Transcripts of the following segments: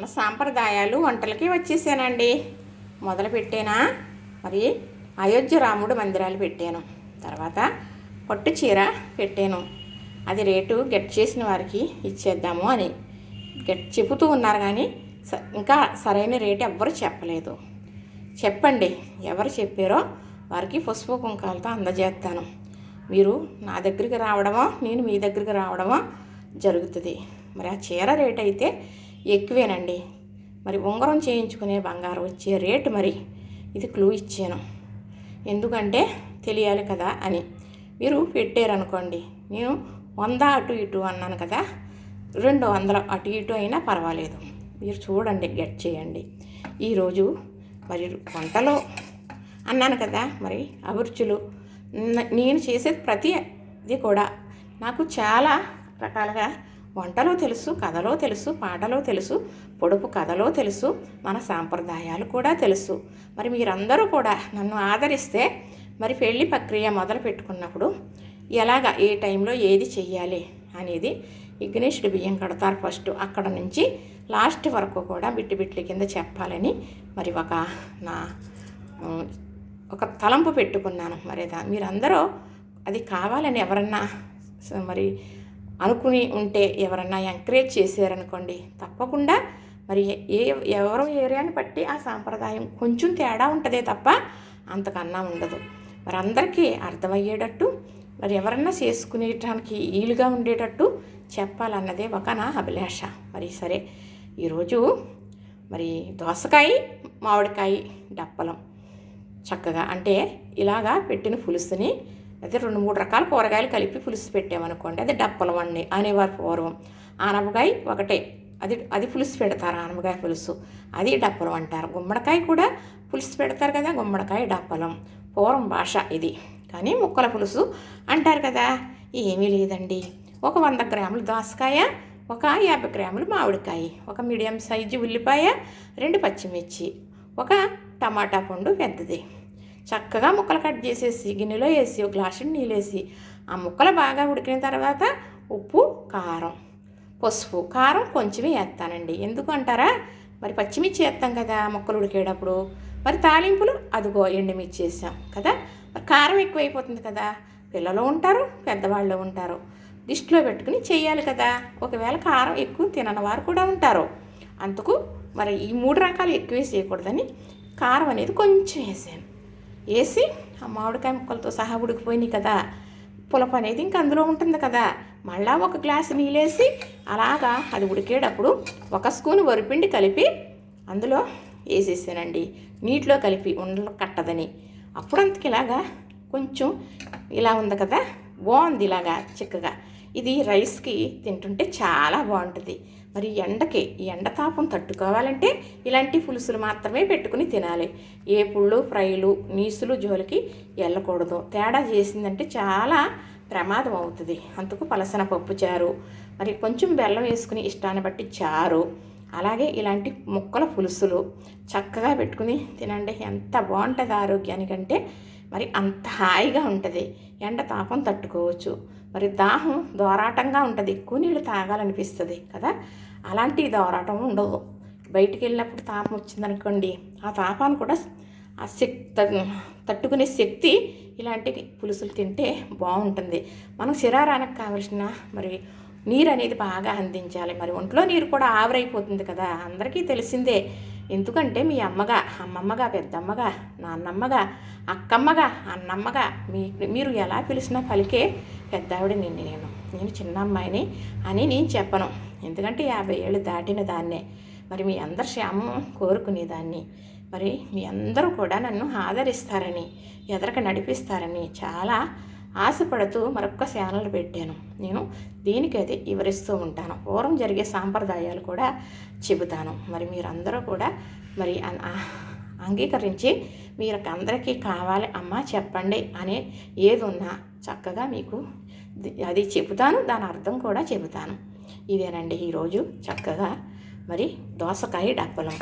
మన సాంప్రదాయాలు వంటలకి వచ్చేసానండి. మొదలు పెట్టేనా? మరి అయోధ్య రాముడు మందిరాలు పెట్టాను. తర్వాత పట్టు చీర పెట్టాను. అది రేటు గెట్ చేసిన వారికి ఇచ్చేద్దాము అని. గెట్ చెబుతూ ఉన్నారు కానీ స- ఇంకా సరైన రేటు ఎవ్వరు చెప్పలేదు. చెప్పండి ఎవరు చెప్పారో వారికి పసుపు కుంకాలతో అందజేస్తాను. మీరు నా దగ్గరికి రావడమో నేను మీ దగ్గరికి రావడమో జరుగుతుంది. మరి ఆ చీర రేట్ అయితే ఎక్కువేనండి. మరి ఉంగరం చేయించుకునే బంగారం వచ్చే రేటు మరి ఇది క్లూ ఇచ్చాను. ఎందుకంటే తెలియాలి కదా అని. మీరు పెట్టారనుకోండి నేను వంద అటు ఇటు అన్నాను కదా రెండు వందలు అటు ఇటు అయినా పర్వాలేదు. మీరు చూడండి గెట్ చేయండి. ఈరోజు మరి వంటలో అన్నాను కదా మరి అభిరుచులు. నేను చేసే ప్రతి ఇది కూడా నాకు చాలా రకాలుగా వంటలో తెలుసు కథలో తెలుసు పాటలో తెలుసు పొడుపు కథలో తెలుసు మన సాంప్రదాయాలు కూడా తెలుసు. మరి మీరందరూ కూడా నన్ను ఆదరిస్తే మరి పెళ్ళి ప్రక్రియ మొదలు పెట్టుకున్నప్పుడు ఎలాగ ఏ టైంలో ఏది చెయ్యాలి అనేది ఇగ్నేషుడు బియ్యం కడతారు ఫస్ట్. అక్కడ నుంచి లాస్ట్ వరకు కూడా బిట్టి బిట్ల కింద చెప్పాలని మరి ఒక నా ఒక తలంపు పెట్టుకున్నాను. మరి మీరందరూ అది కావాలని ఎవరన్నా మరి అనుకుని ఉంటే ఎవరన్నా ఎంకరేజ్ చేశారనుకోండి తప్పకుండా. మరి ఏ ఎవరో ఏరియాని బట్టి ఆ సాంప్రదాయం కొంచెం తేడా ఉంటుందే తప్ప అంతకన్నా ఉండదు. మరి అందరికీ అర్థమయ్యేటట్టు మరి ఎవరన్నా చేసుకునేటానికి వీలుగా ఉండేటట్టు చెప్పాలన్నదే ఒక నా అభిలాష. మరి సరే ఈరోజు మరి దోసకాయ మామిడికాయ డప్పలం చక్కగా అంటే ఇలాగా పెట్టిన పులుసుని అయితే రెండు మూడు రకాల కూరగాయలు కలిపి పులుసు పెట్టామనుకోండి అది డప్పలం అండి అనేవారు పూర్వం. ఆనపకాయ ఒకటే అది అది పులుసు పెడతారు ఆనపకాయ పులుసు. అది డప్పలం అంటారు. గుమ్మడికాయ కూడా పులుసు పెడతారు కదా గుమ్మడికాయ డప్పలం. పూర్వం భాష ఇది. కానీ ముక్కల పులుసు అంటారు కదా ఏమీ లేదండి. ఒక వంద గ్రాములు దోసకాయ ఒక యాభై గ్రాములు మామిడికాయ ఒక మీడియం సైజు ఉల్లిపాయ రెండు పచ్చిమిర్చి ఒక టమాటా పండు పెద్దది. చక్కగా ముక్కలు కట్ చేసేసి గిన్నెలో వేసి ఒక గ్లాసు నీళ్ళు వేసి ఆ ముక్కలు బాగా ఉడికిన తర్వాత ఉప్పు కారం. పసుపు కారం కొంచెమే వేస్తానండి. ఎందుకు అంటారా? మరి పచ్చిమిర్చి వేస్తాం కదా ముక్కలు ఉడికేటప్పుడు. మరి తాలింపులు అదిగో ఎండుమిర్చి వేసాం కదా. మరి కారం ఎక్కువైపోతుంది కదా. పిల్లలు ఉంటారు పెద్దవాళ్ళు ఉంటారు. దిష్టిలో పెట్టుకుని చేయాలి కదా. ఒకవేళ కారం ఎక్కువ తినని వారు కూడా ఉంటారు. అందుకు మరి ఈ మూడు రకాలు ఎక్కువ వేసేయకూడదని కారం అనేది కొంచెం వేసాను. వేసి ఆ మామిడికాయ ముక్కలతో సహా ఉడికిపోయినాయి కదా. పులప అనేది ఇంకా అందులో ఉంటుంది కదా. మళ్ళా ఒక గ్లాసు నీళ్ళేసి అలాగా అది ఉడికేటప్పుడు ఒక స్పూన్ వరిపిండి కలిపి అందులో వేసేసానండి. నీటిలో కలిపి ఉండలు కట్టదని. అప్పుడంతకి ఇలాగా కొంచెం ఇలా ఉంది కదా. బాగుంది ఇలాగా చిక్కగా. ఇది రైస్కి తింటుంటే చాలా బాగుంటుంది. మరి ఎండకి ఎండ తాపం తట్టుకోవాలంటే ఇలాంటి పులుసులు మాత్రమే పెట్టుకుని తినాలి. ఏ పుళ్ళు ఫ్రైలు నీసులు జోలికి వెళ్ళకూడదు. తేడా చేసిందంటే చాలా ప్రమాదం అవుతుంది. అందుకు పలసన పప్పు చారు మరి కొంచెం బెల్లం వేసుకుని ఇష్టాన్ని బట్టి చారు అలాగే ఇలాంటి ముక్కల పులుసులు చక్కగా పెట్టుకుని తినండి. ఎంత బాగుంటుంది ఆరోగ్యానికంటే మరి అంత హాయిగా ఉంటుంది. ఎండ తాపం తట్టుకోవచ్చు. మరి దాహం దోరాటంగా ఉంటుంది. ఎక్కువ నీళ్ళు తాగాలనిపిస్తుంది కదా. అలాంటి దోరాటం ఉండదు. బయటికి వెళ్ళినప్పుడు తాపం వచ్చిందనుకోండి ఆ తాపాన్ని కూడా ఆ శక్తి తట్టుకునే శక్తి ఇలాంటి పులుసులు తింటే బాగుంటుంది. మనం శరీరానికి కావలసిన మరి నీరు అనేది బాగా అందించాలి. మరి ఒంట్లో నీరు కూడా ఆవిరైపోతుంది కదా. అందరికీ తెలిసిందే. ఎందుకంటే మీ అమ్మగా అమ్మమ్మగా పెద్దమ్మగా నాన్నమ్మగా అక్కమ్మగా అన్నమ్మగా మీ మీరు ఎలా పిలిచినా పలికే పెద్దావిడ నిన్ను నేను. నేను చిన్న అమ్మాయిని అని నేను చెప్పను. ఎందుకంటే యాభై ఏళ్ళు దాటిన దాన్నే. మరి మీ అందరి క్షేమం కోరుకునేదాన్ని. మరి మీ అందరూ కూడా నన్ను ఆదరిస్తారని ఎదరక నడిపిస్తారని చాలా ఆశపడుతూ మరొక్క ఛానల్ పెట్టాను. నేను దీనికైతే వివరిస్తూ ఉంటాను. పూర్వం జరిగే సాంప్రదాయాలు కూడా చెబుతాను. మరి మీరందరూ కూడా మరి అన్- అంగీకరించి మీరు అందరికీ కావాలి అమ్మ చెప్పండి అనే ఏది ఉన్నా చక్కగా మీకు అది చెబుతాను. దాని అర్థం కూడా చెబుతాను. ఇదేనండి ఈరోజు చక్కగా మరి దోసకాయ డప్పలం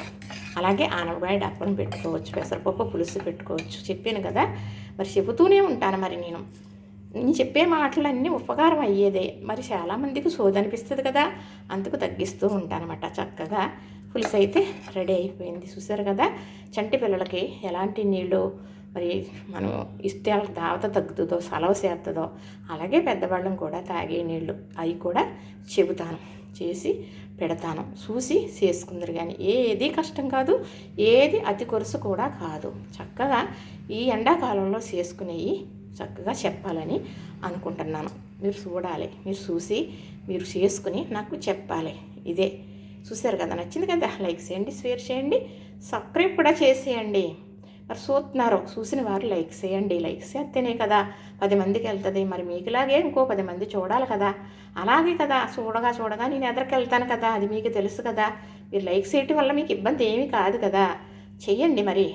అలాగే ఆనపకాయ డప్పలం పెట్టుకోవచ్చు పెసరపప్పు పులుసు పెట్టుకోవచ్చు. చెప్పాను కదా మరి చెబుతూనే ఉంటాను మరి నేను. నేను చెప్పే మాటలన్నీ ఉపకారం అయ్యేదే. మరి చాలామందికి సోదనిపిస్తుంది కదా. అందుకు తగ్గిస్తూ ఉంటానమాట చక్కగా. పులుసు అయితే రెడీ అయిపోయింది. చూసారు కదా? చంటి పిల్లలకి ఎలాంటి నీళ్ళు మరి మనం ఇస్తే వాళ్ళకి దావత తగ్గుతుందో సలవ చేస్తుందో అలాగే పెద్దవాళ్ళం కూడా తాగే నీళ్ళు అవి కూడా చెబుతాను చేసి పెడతాను. చూసి చేసుకుందరు కానీ ఏది కష్టం కాదు ఏది అతి కొరుసు కూడా కాదు. చక్కగా ఈ ఎండాకాలంలో చేసుకునేవి చక్కగా చెప్పాలని అనుకుంటున్నాను. మీరు చూడాలి మీరు చూసి మీరు చేసుకుని నాకు చెప్పాలి. ఇదే. చూశారు కదా? నచ్చింది కదా? లైక్ చేయండి షేర్ చేయండి సబ్స్క్రైబ్ కూడా చేసేయండి. మరి చూస్తున్నారు చూసిన వారు లైక్ చేయండి. లైక్ చేస్తేనే కదా పది మందికి వెళ్తుంది. మరి మీకులాగే ఇంకో పది మంది చూడాలి కదా? అలాగే కదా? చూడగా చూడగా నేను ఎదరికి వెళ్తాను కదా? అది మీకు తెలుసు కదా. మీరు లైక్ చేయటం వల్ల మీకు ఇబ్బంది ఏమీ కాదు కదా? చెయ్యండి మరి.